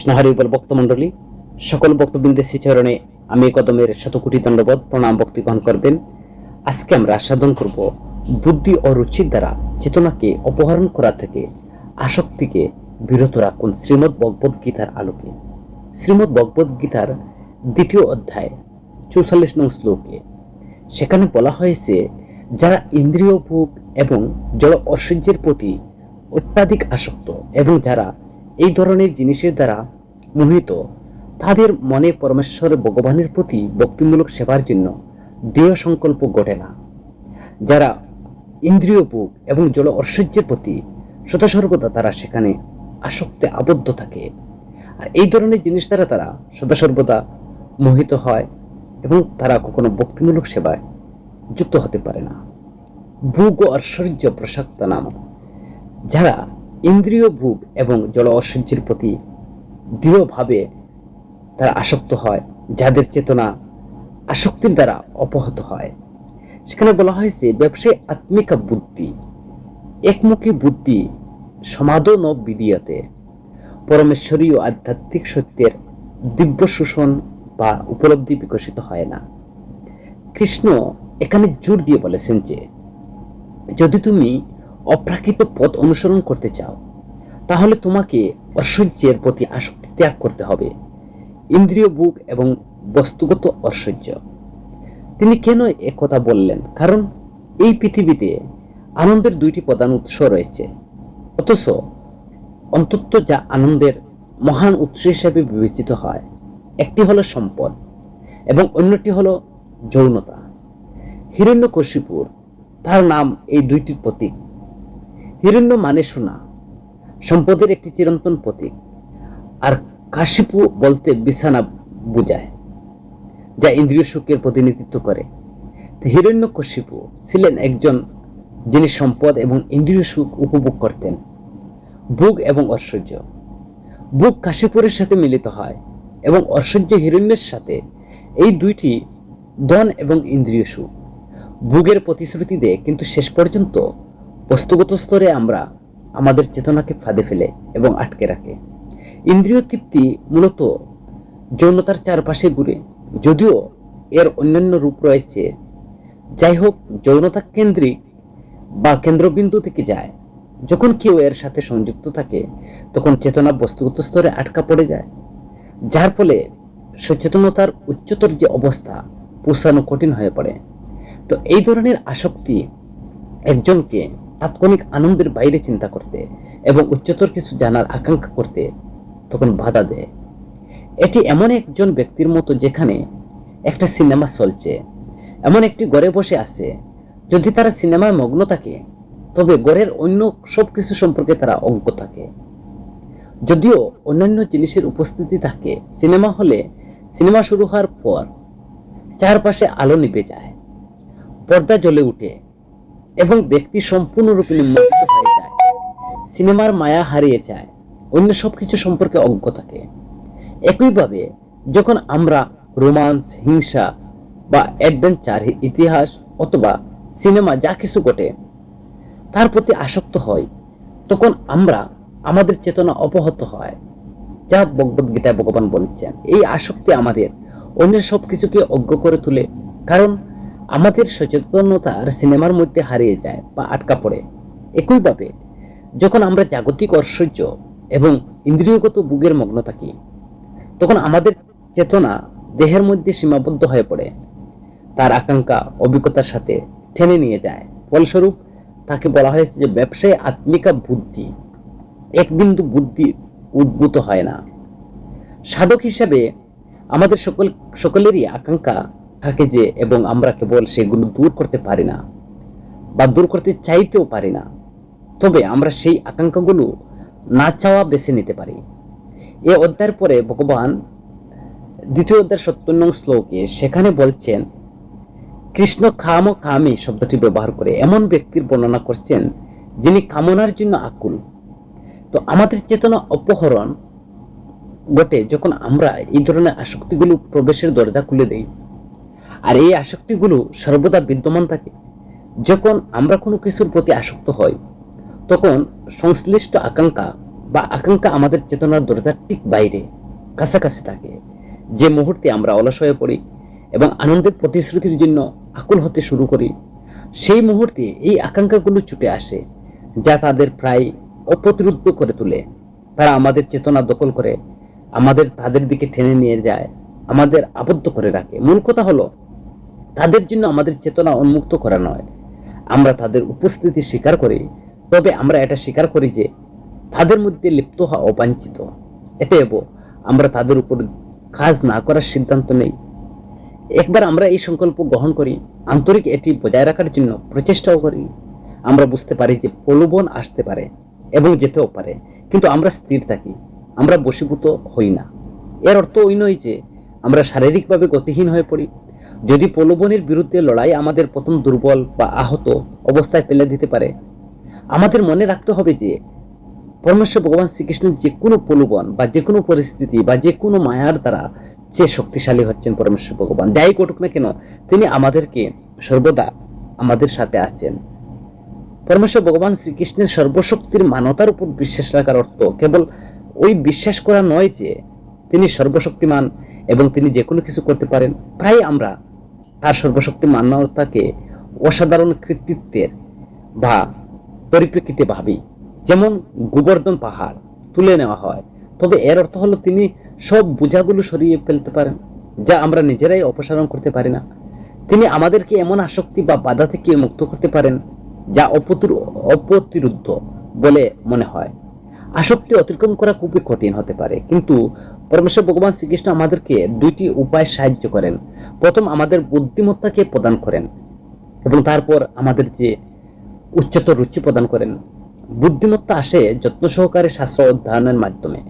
কৃষ্ণহারিবল ভক্তমণ্ডলী সকল ভক্তবৃন্দের শ্রীচরণে আমি কদমের শতকোটি দণ্ডবোধ প্রণাম ভক্তি গ্রহণ করবেন। আজকে আমরা সাধন করব বুদ্ধি ও রুচির দ্বারা চেতনাকে অপহরণ করা থেকে আসক্তিকে বিরত রাখুন শ্রীমদ্ ভগবদ গীতার আলোকে। শ্রীমদ্ ভগবদ গীতার দ্বিতীয় অধ্যায়, চৌচল্লিশ নং শ্লোকে। সেখানে বলা হয়েছে, যারা ইন্দ্রিয় ভোগ এবং জল ঐশ্বর্যের প্রতি অত্যাধিক আসক্ত এবং যারা এই ধরনের জিনিসের দ্বারা মোহিত। তাদের মনে পরমেশ্বর ভগবানের প্রতি ভক্তিমূলক সেবার জন্য দৃঢ় সংকল্প ঘটে না। যারা ইন্দ্রিয় ভোগ এবং জল ঐশ্বর্যের প্রতি সদাসর্বদা তারা সেখানে আসক্তে আবদ্ধ থাকে। আর এই ধরনের জিনিস দ্বারা তারা সদাসর্বদা মোহিত হয় এবং তারা কখনো ভক্তিমূলক সেবায় যুক্ত হতে পারে না। ভোগ ও ঐশ্বর্য প্রসাক্ত নাম যারা ইন্দ্রিয় ভোগ এবং জল ঐশ্বর্যের প্রতি দৃঢ়ভাবে তারা আসক্ত হয়, যাদের চেতনা আসক্তির দ্বারা অপহত হয়। সেখানে বলা হয়েছে, ব্যবসায় আত্মিকা বুদ্ধি, একমুখী বুদ্ধি সমাধান ও বিদিয়াতে পরমেশ্বরীয় আধ্যাত্মিক সত্যের দিব্য শোষণ বা উপলব্ধি বিকশিত হয় না। কৃষ্ণ এখানে জোর দিয়ে বলেছেন যে, যদি তুমি অপ্রাকৃত পথ অনুসরণ করতে চাও, তাহলে তোমাকে ঐশ্বর্যের প্রতি আসক্তি ত্যাগ করতে হবে। ইন্দ্রিয় বুক এবং বস্তুগত ঐশ্বর্য। তিনি কেন কথা বললেন? কারণ এই পৃথিবীতে আনন্দের দুইটি প্রধান উৎস রয়েছে। অথচ অন্তত যা আনন্দের মহান উৎস হিসেবে বিবেচিত হয়, একটি হলো সম্পদ এবং অন্যটি হলো যৌনতা। হিরণ্যকশিপুর, তার নাম এই দুইটির প্রতীক। হিরণ্য মানে সোনা, সম্পদের একটি চিরন্তন প্রতীক। আর কাশিপু বলতে বিছানা বুঝায়, যা ইন্দ্রিয় সুখের প্রতিনিধিত্ব করে। তো হিরণ্যকশিপু ছিলেন একজন যিনি সম্পদ এবং ইন্দ্রিয় সুখ উপভোগ করতেন। ভোগ এবং ঐশ্বর্য। ভোগ কাশীপুরের সাথে মিলিত হয় এবং ঐশ্বর্য হিরণ্যের সাথে এই দুইটি ধন এবং ইন্দ্রিয় সুখ। ভোগের প্রতিশ্রুতি দেয়, কিন্তু শেষ পর্যন্ত বস্তুগত স্তরে আমরা আমাদের চেতনাকে ফাঁদে ফেলে এবং আটকে রাখে। ইন্দ্রিয় তৃপ্তি মূলত যৌনতার চারপাশে ঘুরে, যদিও এর অন্যান্য রূপ রয়েছে। যাই হোক যৌনতা কেন্দ্রিক বা কেন্দ্রবিন্দু থেকে যায়। যখন কেউ এর সাথে সংযুক্ত থাকে, তখন চেতনা বস্তুগত স্তরে আটকা পড়ে যায়। যার ফলে সচেতনতার উচ্চতর যে অবস্থা, পৌঁছানো কঠিন হয়ে পড়ে। তো এই ধরনের আসক্তি একজনকে তাৎক্ষণিক আনন্দের বাইরে চিন্তা করতে এবং উচ্চতর কিছু জানার আকাঙ্ক্ষা করতে তখন বাধা দেয়। এটি এমন একজন ব্যক্তির মতো যেখানে একটা সিনেমা চলছে, এমন একটি ঘরে বসে আছে। যদি তারা সিনেমায় মগ্ন থাকে, তবে ঘরের অন্য সব কিছু সম্পর্কে তারা অজ্ঞ থাকে। যদিও অন্যান্য জিনিসের উপস্থিতি থাকে, সিনেমা হলে সিনেমা শুরু হওয়ার পর চারপাশে আলো নিভে যায়, পর্দা জ্বলে উঠে এবং ব্যক্তি সম্পূর্ণরূপে নিমজ্জিত হয়ে যায়। সিনেমার মায়া হারিয়ে যায়। অন্য সব কিছু সম্পর্কে অজ্ঞ থাকে। একইভাবে, যখন আমরা রোমান্স, হিংসা বা অ্যাডভেঞ্চার, ইতিহাস অথবা সিনেমা যা কিছু ঘটে, তার প্রতি আসক্ত হয় তখন আমরা আমাদের চেতনা অপহত হয়, যা ভগবদ্গীতায় ভগবান বলছেন। এই আসক্তি আমাদের অন্যের সব কিছুকে অজ্ঞ করে তুলে, কারণ আমাদের সচেতনতার সিনেমার মধ্যে হারিয়ে যায় বা আটকা পড়ে। একইভাবে যখন আমরা জাগতিক ঐশ্বর্য এবং ইন্দ্রিয়গত বুগের মগ্ন থাকি, তখন আমাদের চেতনা দেহের মধ্যে সীমাবদ্ধ হয়ে পড়ে। তার আকাঙ্ক্ষা অভিজ্ঞতার সাথে টেনে নিয়ে যায়। ফলস্বরূপ, তাকে বলা হয়েছে যে ব্যবসায় আত্মিকা বুদ্ধি। এক বিন্দু বুদ্ধি উদ্ভূত হয় না। সাধক হিসাবে আমাদের সকল, সকলেরই আকাঙ্ক্ষা থাকে যে এবং আমরা কেবল সেগুলো দূর করতে পারি না বা দূর করতে চাইতেও পারি না। তবে আমরা সেই আকাঙ্ক্ষাগুলো না চাওয়া বেছে নিতে পারি। এ অধ্যায়ের পরে ভগবান দ্বিতীয় অধ্যায় সত্তর নং শ্লোকে সেখানে বলছেন, কৃষ্ণ খাম কামে শব্দটি ব্যবহার করে এমন ব্যক্তির বর্ণনা করছেন যিনি কামনার জন্য আকুল। তো আমাদের চেতনা অপহরণ ঘটে যখন আমরা এই ধরনের আসক্তিগুলো প্রবেশের দরজা খুলে দেই। আর এই আসক্তিগুলো সর্বদা বিদ্যমান থাকে। যখন আমরা কোনো কিছুর প্রতি আসক্ত হই, তখন সংশ্লিষ্ট আকাঙ্ক্ষা বা আকাঙ্ক্ষা আমাদের চেতনার দরজার ঠিক বাইরে, কাছাকাছি থাকে। যে মুহূর্তে আমরা অলস হয়ে পড়ি এবং আনন্দের প্রতিশ্রুতির জন্য আকুল হতে শুরু করি, সেই মুহূর্তে এই আকাঙ্ক্ষাগুলো ছুটে আসে, যা তাদের প্রায় অপ্রতিরুদ্ধ করে তোলে। তারা আমাদের চেতনা দখল করে, আমাদের তাদের দিকে টেনে নিয়ে যায়, আমাদের আবদ্ধ করে রাখে। মূল কথা হলো তাদের জন্য আমাদের চেতনা উন্মুক্ত করা নয়। আমরা তাদের উপস্থিতি স্বীকার করি, তবে আমরা এটা স্বীকার করি যে তাদের মধ্যে লিপ্ত হওয়া অবাঞ্ছিত। এতএব আমরা তাদের উপর কাজ না করার সিদ্ধান্ত নেই। একবার আমরা এই সংকল্প গ্রহণ করি, আন্তরিক এটি বজায় রাখার জন্য প্রচেষ্টাও করি। আমরা বুঝতে পারি যে প্রলোভন আসতে পারে এবং যেতেও পারে, কিন্তু আমরা স্থির থাকি, আমরা বশীভূত হই না। এর অর্থ ওই নয় যে আমরা শারীরিকভাবে গতিহীন হয়ে পড়ি। যদি প্রলোভনের বিরুদ্ধে লড়াই আমাদের প্রথম দুর্বল বা আহত অবস্থায় ফেলে দিতে পারে, আমাদের মনে রাখতে হবে যে পরমেশ্বর ভগবান শ্রীকৃষ্ণ যে কোনো প্রলোভন বা যে কোনো পরিস্থিতি বা যে কোনো মায়ার দ্বারা যে শক্তিশালী হচ্ছেন পরমেশ্বর ভগবান, যাই ঘটুক না কেন, তিনি আমাদেরকে সর্বদা আমাদের সাথে আসছেন। পরমেশ্বর ভগবান শ্রীকৃষ্ণের সর্বশক্তির মানতার উপর বিশ্বাস রাখার অর্থ কেবল ওই বিশ্বাস করা নয় যে তিনি সর্বশক্তিমান এবং তিনি যে কোনো কিছু করতে পারেন, প্রায় আমরা তার সর্বশক্তি মান্যতাকে অসাধারণ কৃতিত্বের বা পরিপ্রেক্ষিতে ভাবি। যেমন গোবর্ধন পাহাড় তুলে নেওয়া হয়, তবে এর অর্থ হলো তিনি সব বোঝাগুলো সরিয়ে ফেলতে পারেন, যা আমরা নিজেরাই অপসারণ করতে পারি না। তিনি আমাদেরকে এমন আসক্তি বা বাধা থেকে মুক্ত করতে পারেন, যা অপতুর অপ্রতিরুদ্ধ বলে মনে হয়। আসক্তি অতিক্রম করা খুবই কঠিন হতে পারে। কিন্তু পরমেশ্বর ভগবান শ্রীকৃষ্ণ আমাদেরকে দুইটি উপায় সাহায্য করেন। প্রথম, আমাদের বুদ্ধিমত্তাকে প্রদান করেন এবং তারপর আমাদের যে উচ্চতর রুচি প্রদান করেন। বুদ্ধিমত্তা আসে যত্ন সহকারে শাস্ত্র অধ্যয়নের মাধ্যমে।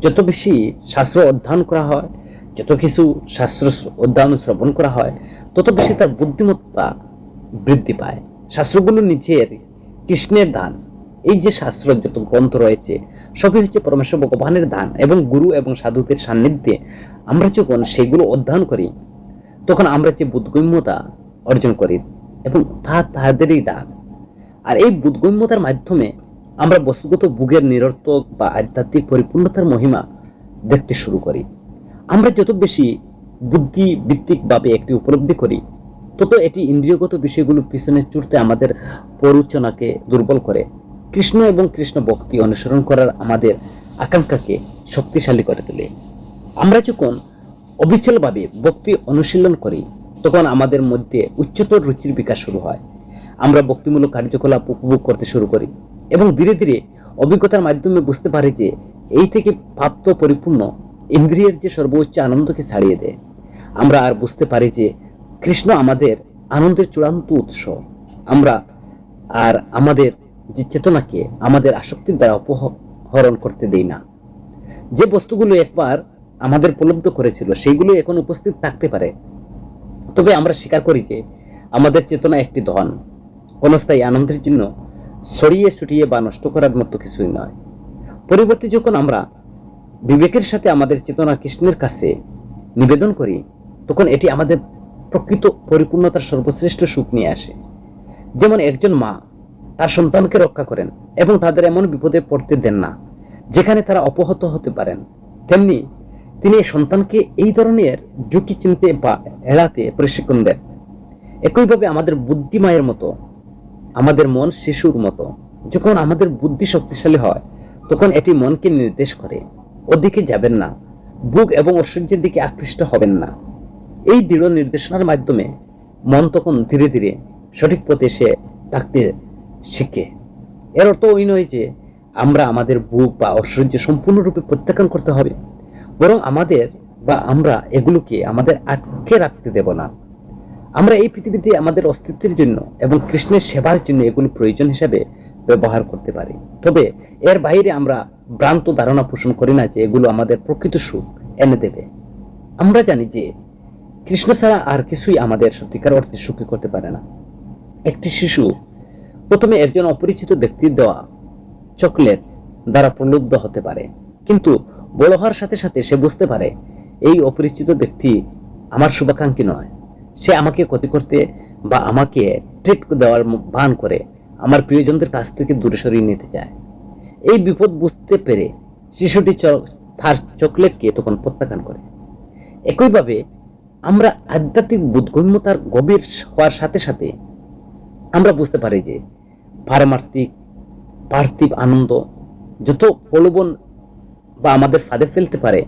যত বেশি শাস্ত্র অধ্যয়ন করা হয়, যত কিছু শাস্ত্র অধ্যয়ন শ্রবণ করা হয়, তত বেশি তার বুদ্ধিমত্তা বৃদ্ধি পায়। শাস্ত্রগুলো নিজের কৃষ্ণের দান। এই যে শাস্ত্র যত গ্রন্থ রয়েছে, সবই হচ্ছে পরমেশ্বর ভগবানের দান এবং গুরু এবং সাধুদের সান্নিধ্যে আমরা যখন সেগুলো অধ্যয়ন করি, তখন আমরা যে বুদ্ধিমত্তা অর্জন করি এবং তা তাদেরই দান। আর এই বুদ্ধিমত্তার মাধ্যমে আমরা বস্তুগত বুকের নিরর্থক বা আধ্যাত্মিক পরিপূর্ণতার মহিমা দেখতে শুরু করি। আমরা যত বেশি বুদ্ধি ভিত্তিকভাবে একটি উপলব্ধি করি, তত এটি ইন্দ্রিয়গত বিষয়গুলো পিছনে চুরতে আমাদের পরোচনাকে দুর্বল করে। কৃষ্ণ এবং কৃষ্ণ ভক্তি অনুসরণ করার আমাদের আকাঙ্ক্ষাকে শক্তিশালী করে তোলে। আমরা যখন অবিচলভাবে ভক্তি অনুশীলন করি, তখন আমাদের মধ্যে উচ্চতর রুচির বিকাশ শুরু হয়। আমরা ভক্তিমূলক কার্যকলাপ উপভোগ করতে শুরু করি এবং ধীরে ধীরে অভিজ্ঞতার মাধ্যমে বুঝতে পারি যে এই থেকে প্রাপ্ত পরিপূর্ণ ইন্দ্রিয়ের যে সর্বোচ্চ আনন্দকে ছাড়িয়ে দেয়। আমরা আর বুঝতে পারি যে কৃষ্ণ আমাদের আনন্দের চূড়ান্ত উৎস। আমরা আর আমাদের যে চেতনাকে আমাদের আসক্তির দ্বারা অপহরণ করতে দেই না। যে বস্তুগুলো একবার আমাদের উপলব্ধ করেছিল, সেইগুলো এখন উপস্থিত থাকতে পারে। তবে আমরা স্বীকার করি যে আমাদের চেতনা একটি ধন। ক্ষণস্থায়ী আনন্দের জন্য ছড়িয়ে ছুটিয়ে বা নষ্ট করার মতো কিছুই নয়। পরিবর্তে যখন আমরা বিবেকের সাথে আমাদের চেতনা কৃষ্ণের কাছে নিবেদন করি, তখন এটি আমাদের প্রকৃত পরিপূর্ণতার সর্বশ্রেষ্ঠ সুখ নিয়ে আসে। যেমন একজন মা তার সন্তানকে রক্ষা করেন এবং তাদের এমন বিপদে পড়তে দেন না, যেখানে তারা অপহত হতে পারেন। তেমনি তিনি সন্তানকে এই ধরনের ঝুঁকি চিনতে বা এড়াতে প্রশিক্ষণ দেন। একইভাবে আমাদের বুদ্ধিমায়ের মতো, আমাদের মন শিশুর মতো, যখন আমাদের বুদ্ধি শক্তিশালী হয়, তখন এটি মনকে নির্দেশ করে, ওদিকে যাবেন না, বুক এবং ঐশ্বর্যের দিকে আকৃষ্ট হবেন না। এই দৃঢ় নির্দেশনার মাধ্যমে মন তখন ধীরে ধীরে সঠিক পথে এসে থাকতে শিখে। এর অর্থ ওই নয় যে আমরা আমাদের বুক বা ঐশ্বর্য সম্পূর্ণরূপে প্রত্যাখ্যান করতে হবে, বরং আমাদের বা আমরা এগুলোকে আমাদের আটকে রাখতে দেব না। আমরা এই পৃথিবীতে আমাদের অস্তিত্বের জন্য এবং কৃষ্ণের সেবার জন্য এগুলো প্রয়োজন হিসাবে ব্যবহার করতে পারি। তবে এর বাইরে আমরা ভ্রান্ত ধারণা পোষণ করি না যে এগুলো আমাদের প্রকৃত সুখ এনে দেবে। আমরা জানি যে কৃষ্ণ ছাড়া আর কিছুই আমাদের সত্যিকার অর্থে সুখী করতে পারে না। একটি শিশু প্রথমে একজন অপরিচিত ব্যক্তির দেওয়া চকলেট দ্বারা প্রলুব্ধ হতে পারে। কিন্তু বড় হওয়ার সাথে সাথে সে বুঝতে পারে, এই অপরিচিত ব্যক্তি আমার শুভাকাঙ্ক্ষী নয়। সে আমাকে ক্ষতি করতে বা আমাকে ট্রিট দেওয়ার ভান করে আমার প্রিয়জনদের কাছ থেকে দূরে সরিয়ে নিতে চায়। এই বিপদ বুঝতে পেরে শিশুটি তার চকলেটকে তখন প্রত্যাখ্যান করে। একইভাবে আমরা আধ্যাত্মিক বোধগম্যতার গভীর হওয়ার সাথে সাথে আমরা বুঝতে পারি যে পারমার্থিক, পার্থিব আনন্দ যত প্রলোভন বা আমাদের ফাঁদে ফেলতে পারে,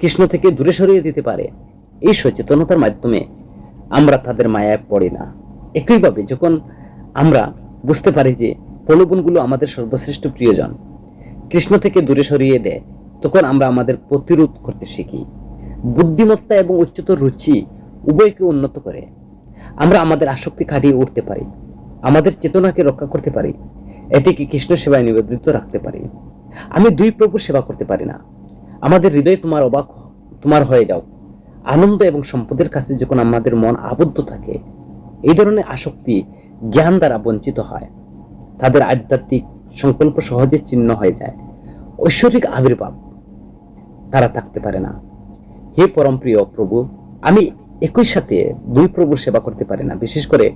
কৃষ্ণ থেকে দূরে সরিয়ে দিতে পারে, এই সচেতনতার মাধ্যমে আমরা তাদের মায়ায় পড়ি না। একইভাবে যখন আমরা বুঝতে পারি যে প্রলোভনগুলো আমাদের সর্বশ্রেষ্ঠ প্রিয়জন, কৃষ্ণ থেকে দূরে সরিয়ে দেয়, তখন আমরা আমাদের প্রতিরোধ করতে শিখি। বুদ্ধিমত্তা এবং উচ্চতর রুচি উভয়কে উন্নত করে। আমরা আমাদের আসক্তি কাটিয়ে উঠতে পারি। আমাদের চেতনাকে রক্ষা করতে পারি। এটিকে কৃষ্ণ সেবায় নিবেদিত রাখতে পারি। আমি দুই প্রভুর সেবা করতে পারি না। আমাদের হৃদয় তোমার অবাক তোমার হয়ে যাও। আনন্দ এবং সম্পদের কাছে যখন আমাদের মন আবদ্ধ থাকে, এই ধরনের আসক্তি জ্ঞান দ্বারা বঞ্চিত হয়। তাদের আধ্যাত্মিক সংকল্প সহজে চিহ্ন হয়ে যায়। ঐশ্বরিক আবির্ভাব তারা থাকতে পারে না। হে পরম প্রিয় প্রভু, আমি একই সাথে দুই প্রভুর সেবা করতে পারি না। বিশেষ করে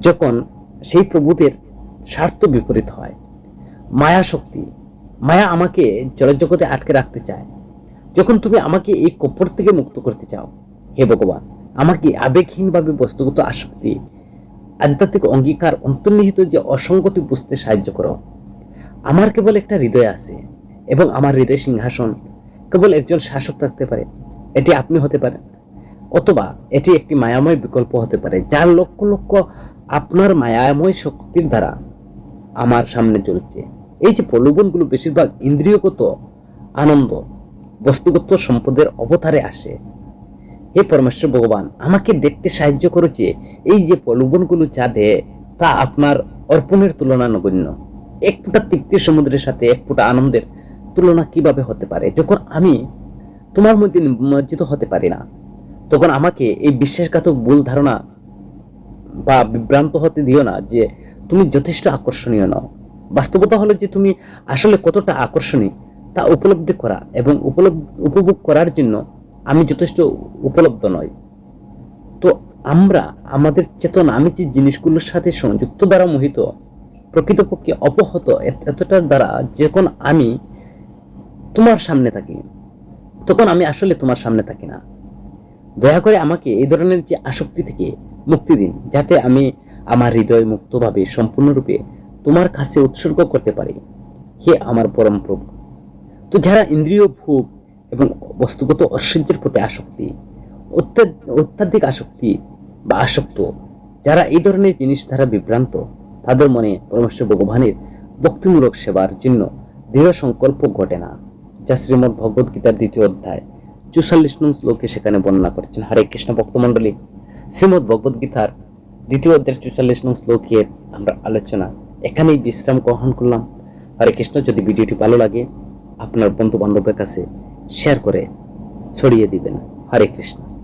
যখন সেই প্রভুদের স্বার্থ বিপরীত হয়। মায়া শক্তি, মায়া আমাকে জলজগতে আটকে রাখতে চায়। যখন তুমি আমাকে এই কপর থেকে মুক্ত করতে চাও, হে ভগবান আমাকে আবেগহীনভাবে বস্তুগত আসক্তি, আধ্যাত্মিক অঙ্গীকার অন্তর্নিহিত যে অসঙ্গতি বুঝতে সাহায্য করো? আমার কেবল একটা হৃদয় আছে এবং আমার হৃদয় সিংহাসন, কেবল একজন শাসক থাকতে পারে, এটি আপনি হতে পারেন। অথবা এটি একটি মায়াময় বিকল্প হতে পারে, যার লক্ষ লক্ষ আপনার মায়াময় শক্তির দ্বারা আমার সামনে চলছে। এই যে প্রলোভনগুলো বেশিরভাগ ইন্দ্রিয়গত আনন্দ, বস্তুগত সম্পদের অবতারে আসে। হে পরমেশ্বর ভগবান, আমাকে দেখতে সাহায্য করেছে এই যে প্রলোভনগুলো যা দেয়, তা আপনার অর্পণের তুলনা নগণ্য। এক ফুটা তৃপ্তির সমুদ্রের সাথে এক ফুটা আনন্দের তুলনা কীভাবে হতে পারে? যখন আমি তোমার মধ্যে নিমজ্জিত হতে পারি না, তখন আমাকে এই বিশ্বাসঘাতক ভুল ধারণা বা বিভ্রান্ত হতে দিও না যে তুমি যথেষ্ট আকর্ষণীয় নও। বাস্তবতা হলো যে তুমি আসলে কতটা আকর্ষণীয় তা উপলব্ধি করা এবং উপভোগ করার জন্য আমি যথেষ্ট উপলব্ধ নই। তো আমরা, আমাদের চেতনা, আমি যে জিনিসগুলোর সাথে সংযুক্ত দ্বারা মোহিত, প্রকৃতপক্ষে অপহত এত- এতটার দ্বারা যখন আমি তোমার সামনে থাকি, তখন আমি আসলে তোমার সামনে থাকি না। দয়া করে আমাকে এই ধরনের যে আসক্তি থেকে মুক্তি দিন, যাতে আমি আমার হৃদয় মুক্তভাবে, সম্পূর্ণরূপে তোমার কাছে উৎসর্গ করতে পারি। হে আমার পরম প্রভু, তো যারা ইন্দ্রিয়, ভোগ এবং বস্তুগত ঐশ্বর্যের প্রতি আসক্তি অত্যাধিক আসক্তি বা আসক্ত, যারা এই ধরনের জিনিস দ্বারা বিভ্রান্ত, তাদের মনে পরমেশ্বর ভগবানের ভক্তিমূলক সেবার জন্য দৃঢ় সংকল্প ঘটে না, যা শ্রীমদ ভগবদ গীতার দ্বিতীয় অধ্যায় চুয়াল্লিশ নং শ্লোকে সেখানে বর্ণনা করছেন। হরে কৃষ্ণ ভক্তমণ্ডলী শ্রীমদ ভগবদ্গীতার দ্বিতীয় অধ্যায়ের চুয়াল্লিশ নং শ্লোকের আমরা আলোচনা এখানেই বিশ্রাম গ্রহণ করলাম। হরে কৃষ্ণ, যদি ভিডিওটি ভালো লাগে, আপনার বন্ধু বান্ধবের কাছে শেয়ার করে ছড়িয়ে দিবেন। হরে কৃষ্ণ।